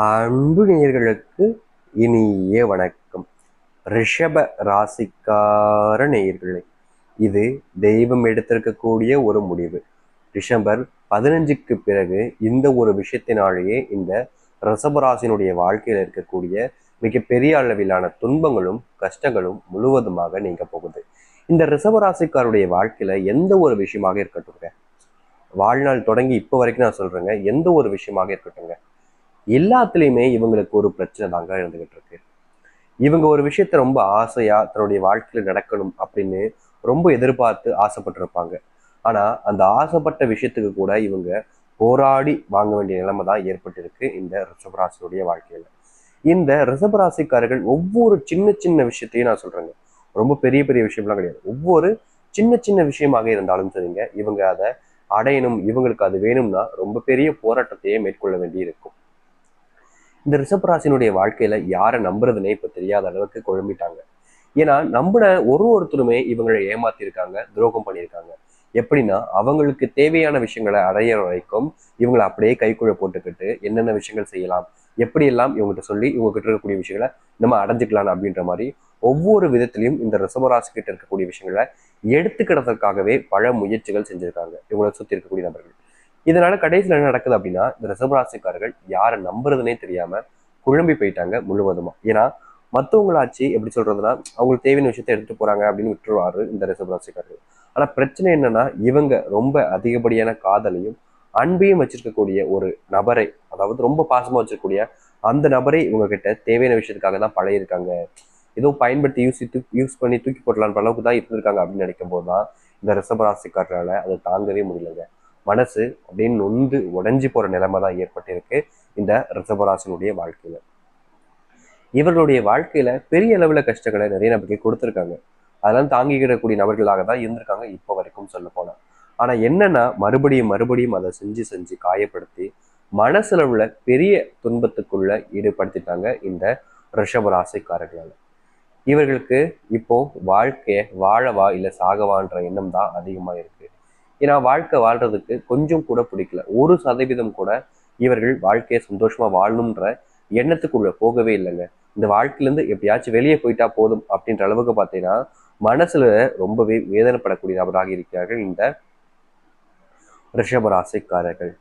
அன்பு நேயர்களுக்கு இனிய வணக்கம். ரிஷப ராசிக்கார நேயர்களே இது தெய்வம் எடுத்திருக்கக்கூடிய ஒரு முடிவு. டிசம்பர் பதினஞ்சுக்கு பிறகு இந்த ஒரு விஷயத்தினாலேயே இந்த ரிஷபராசினுடைய வாழ்க்கையில் இருக்கக்கூடிய மிகப்பெரிய அளவிலான துன்பங்களும் கஷ்டங்களும் முழுவதுமாக நீங்க போகுது. இந்த ரிஷபராசிக்காருடைய வாழ்க்கையில எந்த ஒரு விஷயமாக இருக்கட்டும்ங்க? வாழ்நாள் தொடங்கி இப்போ வரைக்கும் நான் சொல்றேங்க எந்த ஒரு விஷயமாக இருக்கட்டும்ங்க? எல்லாத்துலேயுமே இவங்களுக்கு ஒரு பிரச்சனை தாங்க இருந்துகிட்டு இருக்கு. இவங்க ஒரு விஷயத்த ரொம்ப ஆசையா தன்னுடைய வாழ்க்கையில நடக்கணும் அப்படின்னு ரொம்ப எதிர்பார்த்து ஆசைப்பட்டிருப்பாங்க. ஆனா அந்த ஆசைப்பட்ட விஷயத்துக்கு கூட இவங்க போராடி வாங்க வேண்டிய நிலைமை தான் ஏற்பட்டிருக்கு இந்த ரிஷபராசியுடைய வாழ்க்கையில. இந்த ரிஷபராசிக்காரர்கள் ஒவ்வொரு சின்ன சின்ன விஷயத்தையும் நான் சொல்றேங்க. ரொம்ப பெரிய பெரிய விஷயம்லாம் கிடையாது. ஒவ்வொரு சின்ன சின்ன விஷயமாக இருந்தாலும் சரிங்க இவங்க அதை அடையணும் இவங்களுக்கு அது வேணும்னா ரொம்ப பெரிய போராட்டத்தையே மேற்கொள்ள வேண்டி இருக்கும் இந்த ரிஷபராசினுடைய வாழ்க்கையில யாரை நம்புறதுனே இப்ப தெரியாத அளவுக்கு குழம்பிட்டாங்க. ஏன்னா நம்பின ஒரு ஒருத்தருமே இவங்களை ஏமாத்திருக்காங்க துரோகம் பண்ணியிருக்காங்க. எப்படின்னா அவங்களுக்கு தேவையான விஷயங்களை அடையிற வரைக்கும் இவங்களை அப்படியே கைக்குழ போட்டுக்கிட்டு என்னென்ன விஷயங்கள் செய்யலாம் எப்படியெல்லாம் இவங்ககிட்ட சொல்லி இவங்க கிட்ட இருக்கக்கூடிய விஷயங்களை நம்ம அடைஞ்சுக்கலாம் அப்படின்ற மாதிரி ஒவ்வொரு விதத்திலையும் இந்த ரிஷபராசி கிட்ட இருக்கக்கூடிய விஷயங்களை எடுத்துக்கிடறதுக்காகவே பல முயற்சிகள் செஞ்சிருக்காங்க. இவங்களை சுத்தி இருக்கக்கூடிய நபர்கள். இதனால கடைசியில் என்ன நடக்குது அப்படின்னா இந்த ரிஷபராசிக்காரர்கள் யாரை நம்புறதுனே தெரியாம குழம்பி போயிட்டாங்க முழுவதுமா. ஏன்னா மற்றவங்களாச்சு எப்படி சொல்றதுன்னா அவங்களுக்கு தேவையான விஷயத்த எடுத்துட்டு போறாங்க அப்படின்னு விட்டுருவாரு இந்த ரிஷபராசிக்காரர்கள் ஆனா பிரச்சனை என்னன்னா இவங்க ரொம்ப அதிகப்படியான காதலையும் அன்பையும் வச்சிருக்கக்கூடிய ஒரு நபரை அதாவது ரொம்ப பாசமா வச்சிருக்கக்கூடிய அந்த நபரை இவங்க கிட்ட தேவையான விஷயத்துக்காக தான் பழையிருக்காங்க ஏதோ பயன்படுத்தி யூஸ் யூஸ் பண்ணி தூக்கி போடலான்ற அளவுக்கு தான் இருந்திருக்காங்க அப்படின்னு நினைக்கும் போது தான் இந்த ரிஷபராசிக்காரரால அதை தாங்கவே முடியலங்க. மனசு அப்படின்னு நொந்து உடைஞ்சு போற நிலைமை தான் ஏற்பட்டிருக்கு இந்த ரிசபராசனுடைய வாழ்க்கையில. இவர்களுடைய வாழ்க்கையில பெரிய அளவுல கஷ்டங்களை நிறைய நபருக்கு கொடுத்துருக்காங்க. அதெல்லாம் தாங்கிக்கிடக்கூடிய நபர்களாக தான் இருந்திருக்காங்க இப்போ வரைக்கும் சொல்ல போனால் ஆனா என்னன்னா மறுபடியும் மறுபடியும் அதை செஞ்சு செஞ்சு காயப்படுத்தி மனசுல உள்ள பெரிய துன்பத்துக்குள்ள ஈடுபடுத்திட்டாங்க இந்த ரிஷபராசிக்காரர்களால். இவர்களுக்கு இப்போ வாழ்க்கையை வாழவா இல்லை சாகவான்ற எண்ணம் தான் அதிகமாக இருக்கு ஏன்னா வாழ்க்கை வாழ்றதுக்கு கொஞ்சம் கூட பிடிக்கல. ஒரு சதவீதம் கூட இவர்கள் வாழ்க்கையை சந்தோஷமா வாழணுன்ற எண்ணத்துக்குள்ள போகவே இல்லைங்க. இந்த வாழ்க்கையிலேருந்து எப்படியாச்சும் வெளியே போயிட்டா போதும் அப்படின்ற அளவுக்கு பார்த்தீங்கன்னா மனசுல ரொம்பவே வேதனைப்படக்கூடிய நபராக இருக்கிறார்கள் இந்த ரிஷபராசிக்காரர்கள்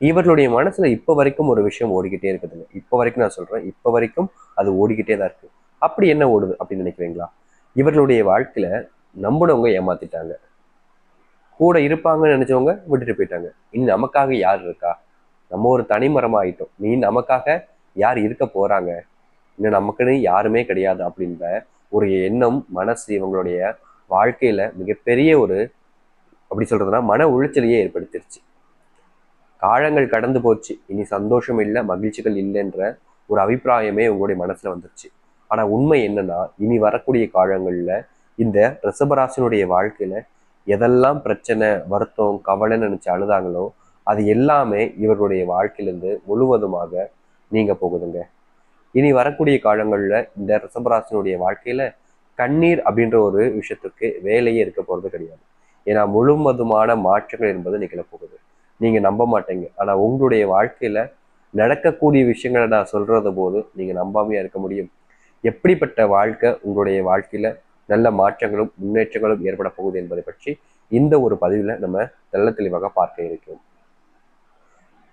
இவர்களுடைய மனசுல இப்போ வரைக்கும் ஒரு விஷயம் ஓடிக்கிட்டே இருக்குதுங்க. இப்போ வரைக்கும் நான் சொல்றேன் இப்போ வரைக்கும் அது ஓடிக்கிட்டே தான் இருக்கு. அப்படி என்ன ஓடுது அப்படின்னு நினைக்கிறீங்களா? இவர்களுடைய வாழ்க்கையில நம்பினவங்க ஏமாத்திட்டாங்க. கூட இருப்பாங்கன்னு நினைச்சவங்க விட்டுட்டு போயிட்டாங்க. இனி நமக்காக யார் இருக்கா? நம்ம ஒரு தனிமரமா ஆயிட்டோம் நீ நமக்காக யார் இருக்க போறாங்க? இன்னும் நமக்குன்னு யாருமே கிடையாது அப்படின்ற ஒரு எண்ணம் மனசு இவங்களுடைய வாழ்க்கையில மிகப்பெரிய ஒரு அப்படி சொல்றதுன்னா மன உளைச்சலையே ஏற்படுத்திருச்சு. காலங்கள் கடந்து போச்சு. இனி சந்தோஷம் இல்லை மகிழ்ச்சிகள் இல்லைன்ற ஒரு அபிப்பிராயமே உங்களுடைய மனசுல வந்துருச்சு. ஆனா உண்மை என்னன்னா இனி வரக்கூடிய காலங்கள்ல இந்த ரிஷபராசினுடைய வாழ்க்கையில எதெல்லாம் பிரச்சனை வருத்தம் கவலைன்னு நினைச்சு அழுதாங்களோ அது எல்லாமே இவர்களுடைய வாழ்க்கையிலிருந்து முழுவதுமாக நீங்க போகுதுங்க. இனி வரக்கூடிய காலங்களில் இந்த ரிஷபராசினுடைய வாழ்க்கையில கண்ணீர் அப்படின்ற ஒரு விஷயத்துக்கு வேலையே இருக்க போறது கிடையாது. ஏன்னா முழுவதுமான மாற்றங்கள் என்பது நிகழ போகுது. நீங்க நம்ப மாட்டீங்க. ஆனா உங்களுடைய வாழ்க்கையில நடக்கக்கூடிய விஷயங்களை நான் சொல்றது போது நீங்க நம்பாமையா இருக்க முடியும். எப்படிப்பட்ட வாழ்க்கை உங்களுடைய வாழ்க்கையில நல்ல மாற்றங்களும் முன்னேற்றங்களும் ஏற்பட போகுது என்பதை பற்றி இந்த ஒரு பதிவில் நம்ம நல்ல தெளிவாக பார்க்க இருக்கிறோம்.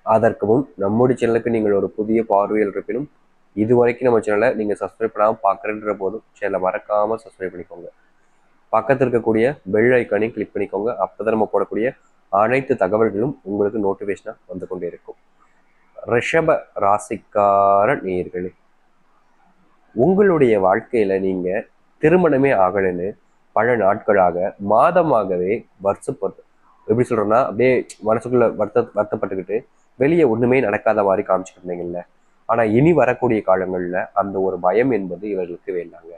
அதற்கு முன் நம்முடைய சேனலுக்கு நீங்கள் ஒரு புதிய பார்வையில் இருப்பினும் இது வரைக்கும் நம்ம சேனலை நீங்கள் சப்ஸ்கிரைப் பண்ணாமல் பார்க்குறன்ற போதும் சேனலை மறக்காமல் சப்ஸ்கிரைப் பண்ணிக்கோங்க. பக்கத்தில் இருக்கக்கூடிய பெல் ஐக்கானையும் கிளிக் பண்ணிக்கோங்க. அப்போ தான் நம்ம போடக்கூடிய அனைத்து தகவல்களும் உங்களுக்கு நோட்டிஃபிகேஷனாக வந்து கொண்டே இருக்கும். ரிஷப ராசிக்கார நேயர்களே உங்களுடைய வாழ்க்கையில் நீங்கள் திருமணமே ஆகலைன்னு பல நாட்களாக மாதமாகவே வருஷப்பட்டு எப்படி சொல்றேன்னா அப்படியே மனசுக்குள்ள வருத்த வருத்தப்பட்டுக்கிட்டு வெளியே ஒண்ணுமே நடக்காத மாதிரி காமிச்சிட்டு இருந்தீங்கல்ல. ஆனா இனி வரக்கூடிய காலங்கள்ல அந்த ஒரு பயம் என்பது இவர்களுக்கு வேண்டாங்க.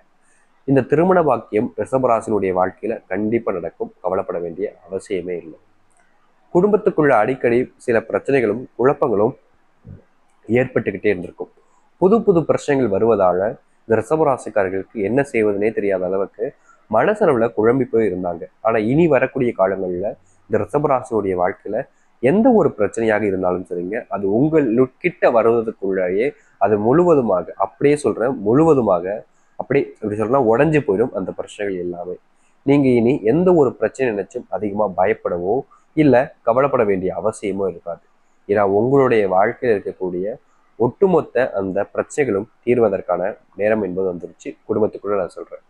இந்த திருமண பாக்கியம் ரிஷபராசினுடைய வாழ்க்கையில கண்டிப்பா நடக்கும். கவலைப்பட வேண்டிய அவசியமே இல்லை. குடும்பத்துக்குள்ள அடிக்கடி சில பிரச்சனைகளும் குழப்பங்களும் ஏற்பட்டுக்கிட்டே இருந்திருக்கும். புது புது பிரச்சனைகள் வருவதால இந்த ரிஷபராசிக்காரர்களுக்கு என்ன செய்வதுனே தெரியாத அளவுக்கு மனசளவில் குழம்பி போய் இருந்தாங்க. ஆனால் இனி வரக்கூடிய காலங்களில் இந்த ரிஷபராசினுடைய வாழ்க்கையில் எந்த ஒரு பிரச்சனையாக இருந்தாலும் சரிங்க அது உங்களுக்கிட்ட வருவதற்குள்ளேயே அது முழுவதுமாக அப்படியே சொல்கிறேன் முழுவதுமாக அப்படியே இப்படி சொல்லலாம் உடஞ்சி போயிடும் அந்த பிரச்சனைகள் எல்லாமே. நீங்கள் இனி எந்த ஒரு பிரச்சனை நினைச்சும் அதிகமாக பயப்படவோ இல்லை கவலைப்பட வேண்டிய அவசியமோ இருக்காது. ஏன்னா உங்களுடைய வாழ்க்கையில் இருக்கக்கூடிய ஒட்டுமொத்த அந்த பிரச்சனைகளும் தீர்வதற்கான நேரம் என்பது வந்துருச்சு. குடும்பத்துக்குள்ள நான் சொல்றேன்.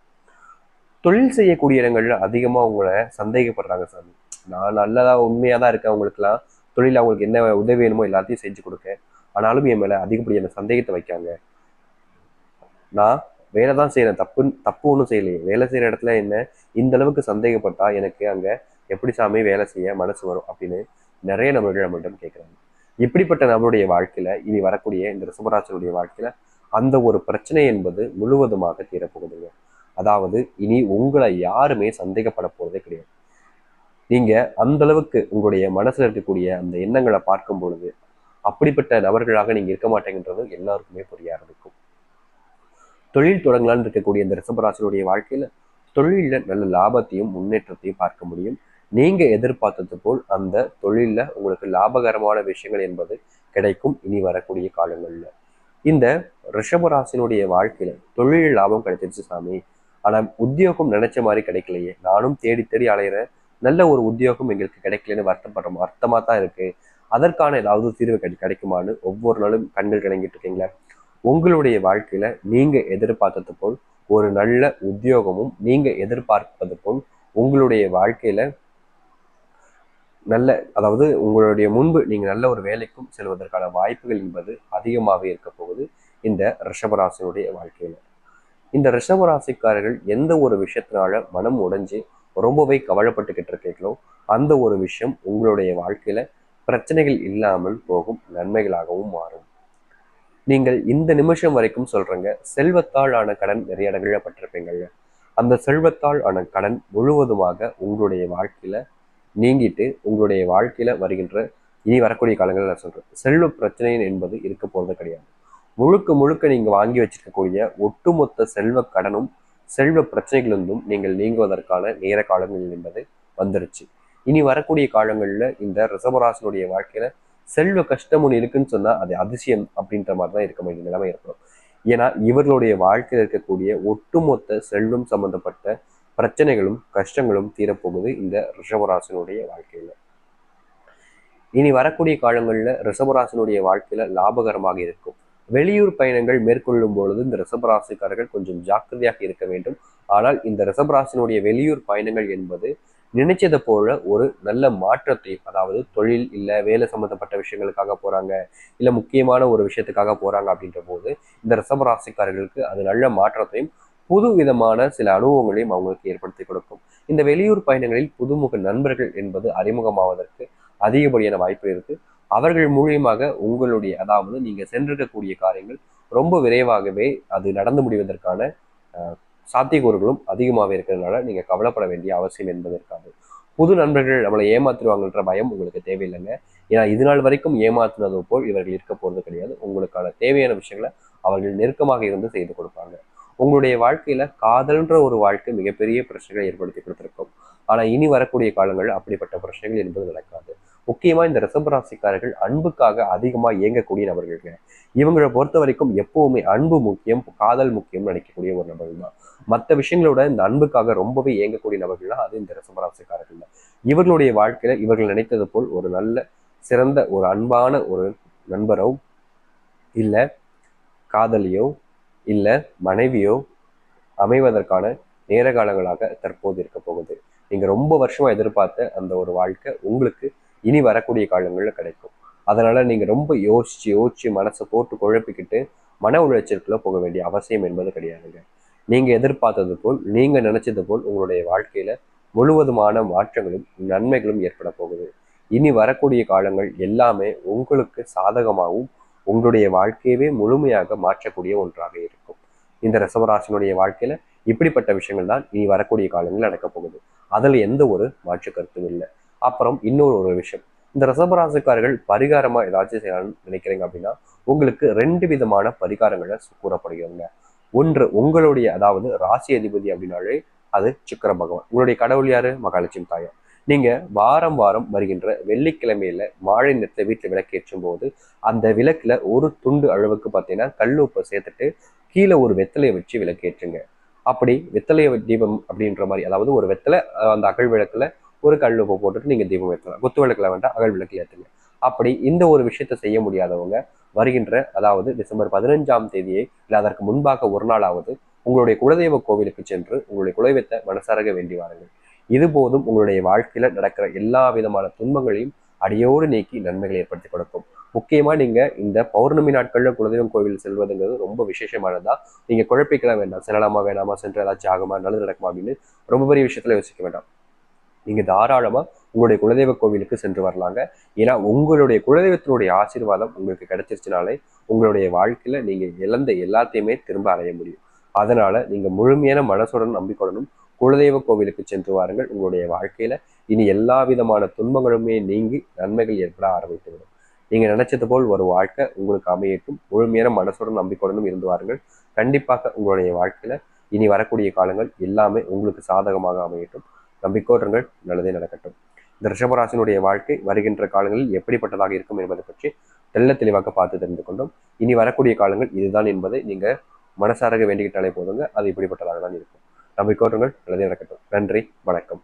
தொழில் செய்யக்கூடிய இடங்கள்ல அதிகமா உங்களை சந்தேகப்படுறாங்க சாமி நான் நல்லதா உண்மையா தான் இருக்கேன். அவங்களுக்குலாம் தொழில் அவங்களுக்கு என்ன உதவி வேணுமோ எல்லாத்தையும் செஞ்சு கொடுக்க ஆனாலும் என் மேல அதிகப்படியான சந்தேகத்தை வைக்காங்க. நான் வேலை தான் செய்யறேன் தப்பு தப்பு ஒன்றும் செய்யலையே. வேலை செய்யற இடத்துல என்ன இந்த அளவுக்கு சந்தேகப்பட்டா எனக்கு அங்க எப்படி சாமி வேலை செய்ய மனசு வரும் அப்படின்னு நிறைய நபர்கள் நம்மளிடம் கேட்குறாங்க இப்படிப்பட்ட நபருடைய வாழ்க்கையில இனி வரக்கூடிய இந்த ரிசபராசனுடைய வாழ்க்கையில அந்த ஒரு பிரச்சனை என்பது முழுவதுமாக தீரப்போகுதுங்க. அதாவது இனி உங்களை யாருமே சந்தேகப்பட போறதே கிடையாது. நீங்க அந்த அளவுக்கு உங்களுடைய மனசுல இருக்கக்கூடிய அந்த எண்ணங்களை பார்க்கும் பொழுது அப்படிப்பட்ட நபர்களாக நீங்க இருக்க மாட்டேங்கிறது எல்லாருக்குமே புரிய ஆரம்பிக்கும். தொழில் தொடங்கலான்னு இருக்கக்கூடிய இந்த ரிசபராசினுடைய வாழ்க்கையில தொழிலில் நல்ல லாபத்தையும் முன்னேற்றத்தையும் பார்க்க முடியும். நீங்க எதிர்பார்த்தது போல் அந்த தொழிலில் உங்களுக்கு லாபகரமான விஷயங்கள் என்பது கிடைக்கும் இனி வரக்கூடிய காலங்களில். இந்த ரிஷபராசினுடைய வாழ்க்கையில தொழில் லாபம் கிடைச்சிருச்சு சாமி. ஆனா உத்தியோகம் நினைச்ச மாதிரி கிடைக்கலையே. நானும் தேடி தேடி அலையிறேன் நல்ல ஒரு உத்தியோகம் எங்களுக்கு கிடைக்கலன்னு வருத்தப்படுறோம் வருத்தமா தான் இருக்கு. அதற்கான ஏதாவது தீர்வு கிடை கிடைக்குமான்னு ஒவ்வொரு நாளும் கண்கள் கிணங்கிட்டு இருக்கீங்களா? உங்களுடைய வாழ்க்கையில நீங்க எதிர்பார்த்தது போல் ஒரு நல்ல உத்தியோகமும் நீங்க எதிர்பார்ப்பது போல் உங்களுடைய வாழ்க்கையில நல்ல அதாவது உங்களுடைய முன்பு நீங்கள் நல்ல ஒரு வேலைக்கும் செல்வதற்கான வாய்ப்புகள் என்பது அதிகமாகவே இருக்க போகுது இந்த ரிஷபராசினுடைய வாழ்க்கையில். இந்த ரிஷபராசிக்காரர்கள் எந்த ஒரு விஷயத்தினால மனம் உடைஞ்சு ரொம்பவே கவலைப்பட்டுக்கிட்டு இருக்கீங்களோ அந்த ஒரு விஷயம் உங்களுடைய வாழ்க்கையில பிரச்சனைகள் இல்லாமல் போகும் நன்மைகளாகவும் மாறும். நீங்கள் இந்த நிமிஷம் வரைக்கும் சொல்கிறங்க செல்வத்தால் ஆன கடன் நிறைய இடங்களில் பட்டிருப்பீங்கல்ல. அந்த செல்வத்தால் ஆன கடன் முழுவதுமாக உங்களுடைய வாழ்க்கையில் நீங்கிட்டு உங்களுடைய வாழ்க்கையில வருகின்ற இனி வரக்கூடிய காலங்களில் நான் சொல்கிறேன் செல்வ பிரச்சனை என்பது இருக்க போகிறது கிடையாது. முழுக்க முழுக்க நீங்கள் வாங்கி வச்சிருக்கக்கூடிய ஒட்டுமொத்த செல்வ கடனும் செல்வ பிரச்சனைகளிலிருந்தும் நீங்கள் நீங்குவதற்கான நேர காலங்கள் என்பது வந்துருச்சு. இனி வரக்கூடிய காலங்களில் இந்த ரிசபராசனுடைய வாழ்க்கையில் செல்வ கஷ்டம் ஒன்று இருக்குன்னு சொன்னால் அது அதிசயம் அப்படின்ற மாதிரி தான் இருக்க வேண்டிய நிலைமை ஏற்படும். ஏன்னா இவர்களுடைய வாழ்க்கையில் இருக்கக்கூடிய ஒட்டுமொத்த செல்வம் சம்பந்தப்பட்ட பிரச்சனைகளும் கஷ்டங்களும் தீரப்போகுது இந்த ரிஷபராசனுடைய வாழ்க்கையில. இனி வரக்கூடிய காலங்களில் ரிஷபராசனுடைய வாழ்க்கையில லாபகரமாக இருக்கும். வெளியூர் பயணங்கள் மேற்கொள்ளும் பொழுது இந்த ரிஷபராசிக்காரர்கள் கொஞ்சம் ஜாக்கிரதையாக இருக்க வேண்டும். ஆனால் இந்த ரிஷபராசினுடைய வெளியூர் பயணங்கள் என்பது நினைச்சதை போல ஒரு நல்ல மாற்றத்தை அதாவது தொழில் இல்லை வேலை சம்மந்தப்பட்ட விஷயங்களுக்காக போறாங்க இல்லை முக்கியமான ஒரு விஷயத்துக்காக போறாங்க அப்படின்ற போது இந்த ரிஷபராசிக்காரர்களுக்கு அது நல்ல மாற்றத்தையும் புது விதமான சில அனுபவங்களையும் அவங்களுக்கு ஏற்படுத்தி கொடுக்கும். இந்த வெளியூர் பயணங்களில் புதுமுக நண்பர்கள் என்பது அறிமுகமாவதற்கு அதிகப்படியான வாய்ப்பு இருக்கு. அவர்கள் மூலியமாக உங்களுடைய அதாவது நீங்க சென்றிருக்கக்கூடிய காரியங்கள் ரொம்ப விரைவாகவே அது நடந்து முடிவதற்கான சாத்தியக்கூறுகளும் அதிகமாகவே இருக்கிறதுனால நீங்க கவலைப்பட வேண்டிய அவசியம் என்பது இருக்காது புது நண்பர்கள் நம்மளை ஏமாத்துருவாங்கன்ற பயம் உங்களுக்கு தேவையில்லைங்க. ஏன்னா இது நாள் வரைக்கும் ஏமாத்தினது போல் இவர்கள் இருக்க போகிறது கிடையாது. உங்களுக்கான தேவையான விஷயங்களை அவர்கள் நெருக்கமாக இருந்து செய்து கொடுப்பாங்க. உங்களுடைய வாழ்க்கையில காதல்ன்ற ஒரு வாழ்க்கை மிகப்பெரிய பிரச்சனைகளை ஏற்படுத்தி கொடுத்திருக்கும். ஆனா இனி வரக்கூடிய காலங்களில் அப்படிப்பட்ட பிரச்சனைகள் என்பது நடக்காது. முக்கியமா இந்த ரிசபராசிக்காரர்கள் அன்புக்காக அதிகமா இயங்கக்கூடிய நபர்கள்ங்க. இவங்களை பொறுத்த வரைக்கும் எப்பவுமே அன்பு முக்கியம் காதல் முக்கியம் நினைக்கக்கூடிய ஒரு நபர்கள் தான் மற்ற விஷயங்களோட இந்த அன்புக்காக ரொம்பவே இயங்கக்கூடிய நபர்கள்னா அது இந்த ரிசம்பராசிக்காரர்கள் தான் இவர்களுடைய வாழ்க்கையில இவர்கள் நினைத்தது போல் ஒரு நல்ல சிறந்த ஒரு அன்பான ஒரு நண்பரோ இல்ல காதலியோ இல்ல மனைவியோ அமைவதற்கான நேர காலங்களாக தற்போது இருக்க போகுது. நீங்க ரொம்ப வருஷமா எதிர்பார்த்த அந்த ஒரு வாழ்க்கை உங்களுக்கு இனி வரக்கூடிய காலங்களில் கிடைக்கும். அதனால நீங்க ரொம்ப யோசிச்சு யோசிச்சு மனசை போட்டு குழப்பிக்கிட்டு மன உளைச்சலுக்குள்ளே போக வேண்டிய அவசியம் என்பது கிடையாதுங்க. நீங்க எதிர்பார்த்தது போல் நீங்க நினைச்சது போல் உங்களுடைய வாழ்க்கையில முழுவதுமான மாற்றங்களும் நன்மைகளும் ஏற்பட போகுது. இனி வரக்கூடிய காலங்கள் எல்லாமே உங்களுக்கு சாதகமாகவும் உங்களுடைய வாழ்க்கையவே முழுமையாக மாற்றக்கூடிய ஒன்றாக இருக்கும். இந்த ரசவராசினுடைய வாழ்க்கையில இப்படிப்பட்ட விஷயங்கள் தான் இனி வரக்கூடிய காலங்களில் நடக்க போகுது. அதில் எந்த ஒரு மாற்று கருத்தும் இல்லை. அப்புறம் இன்னொரு ஒரு விஷயம். இந்த ரசபராசிக்காரர்கள் பரிகாரமாக ஏதாச்சும் செய்யலாம்னு நினைக்கிறீங்க அப்படின்னா உங்களுக்கு ரெண்டு விதமான பரிகாரங்களை கூறப்படுகிறவங்க. ஒன்று உங்களுடைய அதாவது ராசி அதிபதி அப்படின்னாலே அது சுக்கர பகவான். உங்களுடைய கடவுள் யாரு? மகாலட்சுமி தாயார். நீங்கள் வாரம் வாரம் வருகின்ற வெள்ளிக்கிழமையில மாழை நேரத்தில் வீட்டில் விளக்கேற்றும் போது அந்த விளக்கில் ஒரு துண்டு அளவுக்கு பார்த்தீங்கன்னா கல்லுப்பை சேர்த்துட்டு கீழே ஒரு வெத்தலையை வச்சு விளக்கேற்றுங்க. அப்படி வெத்தலைய தீபம் அப்படின்ற மாதிரி அதாவது ஒரு வெத்தலை அந்த அகழ் விளக்கில் ஒரு கல்லுப்பை போட்டுட்டு நீங்கள் தீபம் ஏற்றலாம். குத்து விளக்கில் வேண்டாம் அகழ் விளக்கு ஏற்றுங்க. அப்படி இந்த ஒரு விஷயத்த செய்ய முடியாதவங்க வருகின்ற அதாவது டிசம்பர் பதினஞ்சாம் தேதியை இல்லை அதற்கு முன்பாக ஒரு நாளாவது உங்களுடைய குலதெய்வ கோவிலுக்கு சென்று உங்களுடைய குலதெய்வத்தை மனசாரக வேண்டி வாருங்கள். இது போதும் உங்களுடைய வாழ்க்கையில நடக்கிற எல்லா விதமான துன்பங்களையும் அடியோடு நீக்கி நன்மைகளை ஏற்படுத்தி கொடுக்கும். முக்கியமா நீங்க இந்த பௌர்ணமி நாட்கள்ல குலதெய்வம் கோவில் செல்வதுங்கிறது ரொம்ப விசேஷமானதா? நீங்க குழப்பிக்கலாம் வேண்டாம். செல்லலாமா வேணாமா? சென்று ஏதாச்சும் ஆகுமா? நல்லது நடக்குமா? அப்படின்னு ரொம்ப பெரிய விஷயத்துல யோசிக்க வேண்டாம். நீங்க தாராளமா உங்களுடைய குலதெய்வ கோவிலுக்கு சென்று வரலாங்க. ஏன்னா உங்களுடைய குலதெய்வத்தினுடைய ஆசீர்வாதம் உங்களுக்கு கிடைச்சிருச்சுனாலே உங்களுடைய வாழ்க்கையில நீங்க இழந்த எல்லாத்தையுமே திரும்ப அடைய முடியும். அதனால நீங்க முழுமையான மனசுடன் நம்பிக்கொள்ளணும். குலதெய்வ கோவிலுக்கு சென்று வாருங்கள். உங்களுடைய வாழ்க்கையில இனி எல்லா விதமான துன்பங்களுமே நீங்கி நன்மைகள் ஏற்பட ஆரம்பித்துவிடும் நீங்க நினைச்சது போல் ஒரு வாழ்க்கை உங்களுக்கு அமையட்டும். முழுமையான மனசுடன் நம்பிக்கையுடனும் இருந்து வாருங்கள். கண்டிப்பாக உங்களுடைய வாழ்க்கையில இனி வரக்கூடிய காலங்கள் எல்லாமே உங்களுக்கு சாதகமாக அமையட்டும். நம்பிக்கோடுங்கள் நல்லதே நடக்கட்டும். இந்த ரிஷபராசினுடைய வாழ்க்கை வருகின்ற காலங்களில் எப்படிப்பட்டதாக இருக்கும் என்பதை பற்றி தெல்ல தெளிவாக பார்த்து தெரிந்து கொண்டோம். இனி வரக்கூடிய காலங்கள் இதுதான் என்பதை நீங்க மனசாரக வேண்டிக்கிட்டாலே போதுங்க. அது இப்படிப்பட்டதாக தான் இருக்கும். நம்பிக்கோட்டுங்கள் நல்லதே நடக்கட்டும். நன்றி வணக்கம்.